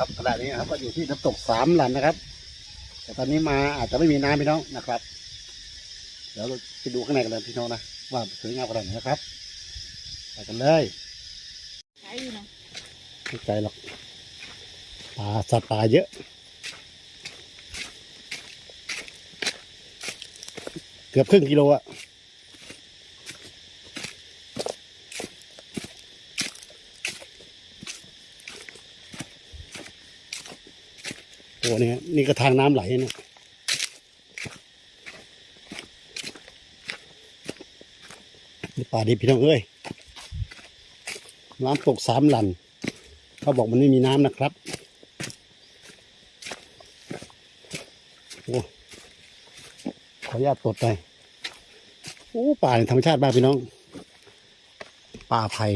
ครับขณะนี้นะครับก็อยู่ที่น้ำตกสามหลันนะครับ แต่ตอนนี้มาอาจจะไม่มีน้ำพี่น้องนะครับ เดี๋ยวเราไปดูข้างในกันเลยพี่น้องนะว่าสวยงามขนาดไหนนะครับไปกันเลยใช่อยู่นะไม่ใจหรอกปลาสัตว์ป่าเยอะ เกือบครึ่งกิโลอะโอ้นี่นี่ก็ทางน้ำไหลเนี่ยนี่ป่าดีพี่น้องเอ้ยน้ำตกสามหลันเขาบอกมันไม่มีน้ำนะครับโอ้ขออนุญาตตดไปโอ้ป่าธรรมชาติมากพี่น้อง ป่าไผ่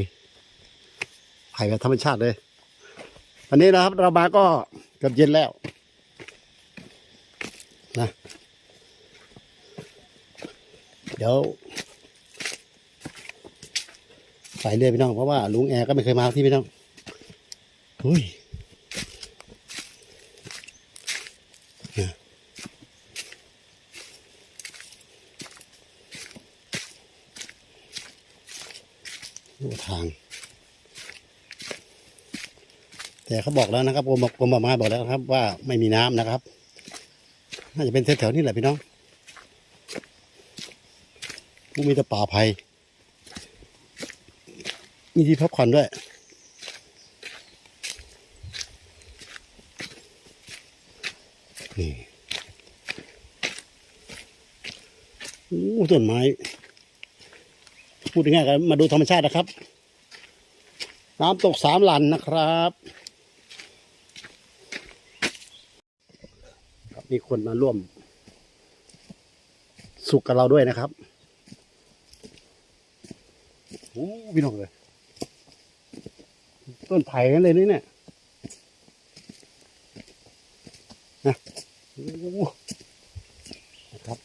ไผ่แบบธรรมชาติเลย วันนี้นะครับเรามาก็เกือบเย็นแล้ว นะ เดี๋ยวใส่เรือพี่น้อง เพราะว่าลุงแอร์ก็ไม่เคยมาที่พี่น้องอุ้ยดูทาง แต่เขาบอกแล้วนะครับกรมกรมป่าไม้บอกแล้วครับ ว่าไม่มีน้ำนะครับ น่าจะเป็นแถวๆนี้แหละพี่น้องมีแต่ป่าไผ่มีที่พักผ่อนด้วย นี่โอ้ต้นไม้พูดง่ายๆกันมาดูธรรมชาตินะครับ น้ำตกสามหลันนะครับครับ มีคนมาร่วม สุขกับเราด้วยนะครับโอ้พี่น้องเลยต้นไผ่กันเลยนี่เนี่ยนะนะครับ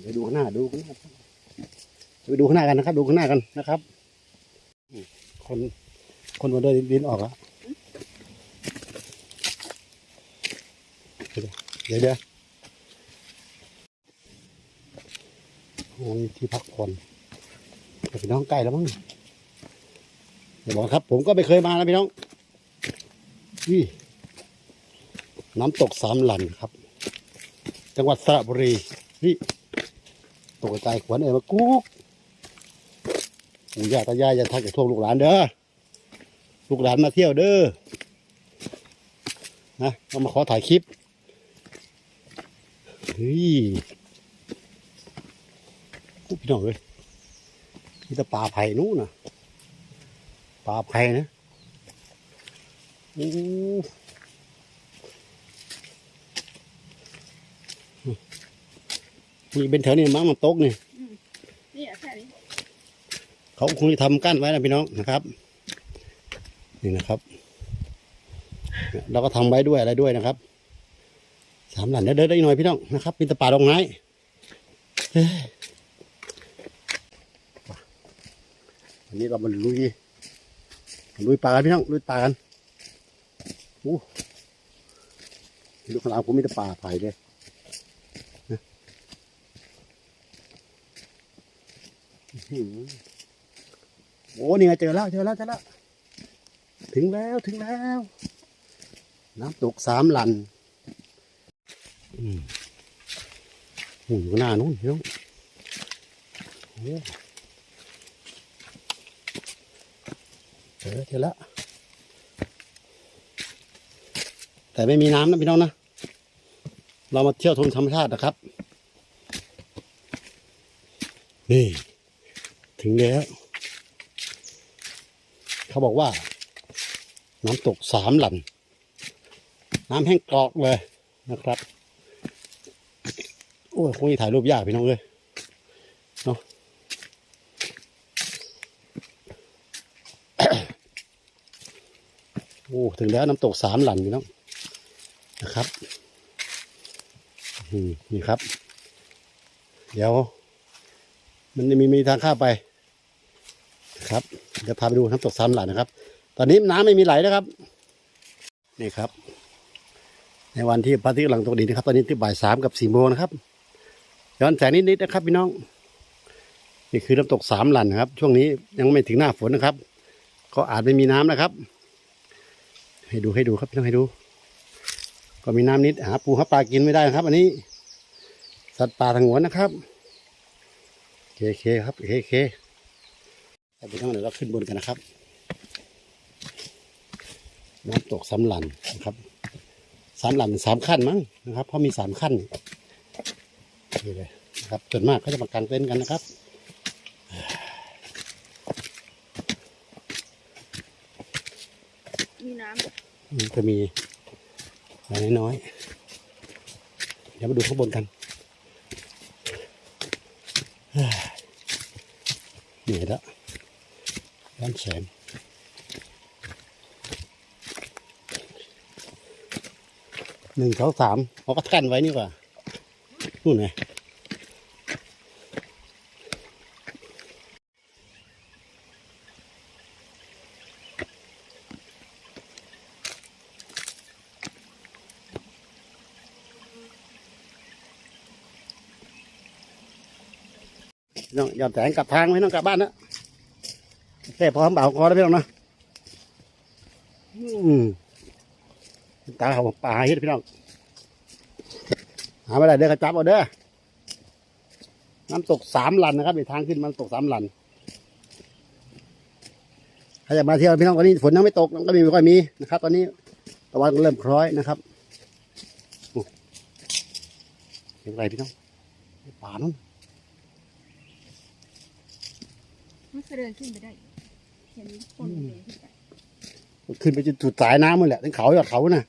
เดี๋ยวดูข้างหน้าดูข้างหน้าไปดูข้างหน้ากันนะครับ ดูข้างหน้ากันนะครับ คนคนมาเดินดินออกแล้ว เดี๋ยวเดี๋ยวโอ้ยที่พักผ่อนพี่น้องใกล้แล้วมั้งเดี๋ยวบอกครับ ผมก็ไม่เคยมานะพี่น้องนี่น้ำตกสามหลันครับ จังหวัดสระบุรีนี่ตกใจขวัญเอ๋ยมากุ๊กปู่ย่าตายายอย่าทักอย่าทวงลูกหลานเด้อลูกหลานมาเที่ยวเด้อนะเรามาขอถ่ายคลิป เฮ้ยกูพี่น้องเลยนี่แต่ป่าไผ่นู้นนะป่าไผ่นะโอ้นี่เป็นแถวนี้มั้งมันตกนี่นี่อะแค่นี้เขาคงจะทำกั้นไว้นะพี่น้องนะครับ นี่นะครับ เราก็ทำไว้ด้วยอะไรด้วยนะครับ สามหลันเดินได้หน่อยพี่น้องนะครับมีแตป่าดอกไม้เฮ้ยวันนี้เรามาลุยลุยป่ากันพี่น้องลุยป่ากันโอ้ดูข้างหลังผมมีแต่ป่าไผ่เลยนะอื้อหือโอ้นี่ไงเจอแล้วเจอแล้วเจอแล้ว ถึงแล้วถึงแล้ว น้ำตกสามหลัน อืมโอ้อยู่ข้างหน้านู้นเดี๋ยวโอ้เจอเจอแล้วแต่ไม่มีน้ำนะพี่น้องนะ เรามาเที่ยวชมธรรมชาตินะครับ นี่ ถึงแล้ว เขาบอกว่า น้ำตกสามหลัน น้ำแห้งกรอกเลยนะครับ อ้ยคงจะถ่ายรูปยากพี่น้องเลยเนาะโอ้ถึงแล้วน้ำตกสามหลันพี่น้องนะครับนี่ครับ เดี๋ยว มันจะมีมีทางข้าไปครับเดี๋ยวพาไปดูน้ำตกสามหลันนะครับ ตอนนี้น้ำไม่มีไหลนะครับ นี่ครับ ในวันที่พระอาทิตย์กำลังตกดินนะครับ ตอนนี้ที่บ่ายสามกับสี่โมงนะครับ ย้อนแสงนิดๆนะครับพี่น้อง นี่คือน้ำตกสามหลันนะครับ ช่วงนี้ยังไม่ถึงหน้าฝนนะครับ ก็อาจไม่มีน้ำนะครับ ให้ดูให้ดูครับพี่น้องให้ดู ก็มีน้ำนิดหาปูหาปลากินไม่ได้นะครับ อันนี้ สัตว์ป่าทางหัวนนะครับเคเคครับเคเคพี่น้องเดี๋ยวเราขึ้นบนกันนะครับน้ำตกสามหลันนะครับสามหลันสามขั้นมั้งนะครับ เพราะมีสามขั้น นี่เลยนะครับส่วนมากเขาจะมากางเต็นท์กันนะครับมีน้อืมจะมีอะไรน้อยๆเดี๋ยวมาดูข้างบนกันเฮ้ยเหนื่อยแล้วร้อนแสงหนึ่งสองสามเขาก็กั้นไว้นี่กว่านู่นไง น้องยอมแสงกลับทางไม่ต้องกลับบ้านนะแค่พร้อมเบาคอแล้วพี่น้องนะอืมตาเขาปลาเฮ็ดพี่น้องหาไม่ได้เด้อกระจับเอาเด้อน้ำตกสามลันนะครับในทางขึ้นมันตกสามลันใครอยากมาเที่ยวพี่น้องวันนี้ฝนยังไม่ตกก็มีไม่ค่อยมีนะครับ ตอนนี้ตะวันเริ่มคล้อยนะครับอ้เห็นอะไรพี่น้องป่านู้นำ มันเคยเดินขึ้นไปได้ เห็นคนเดินขึ้นไป ขึ้นไปจนสุดสายน้ำมันแหละทั้งเขายอดเขาน่ะ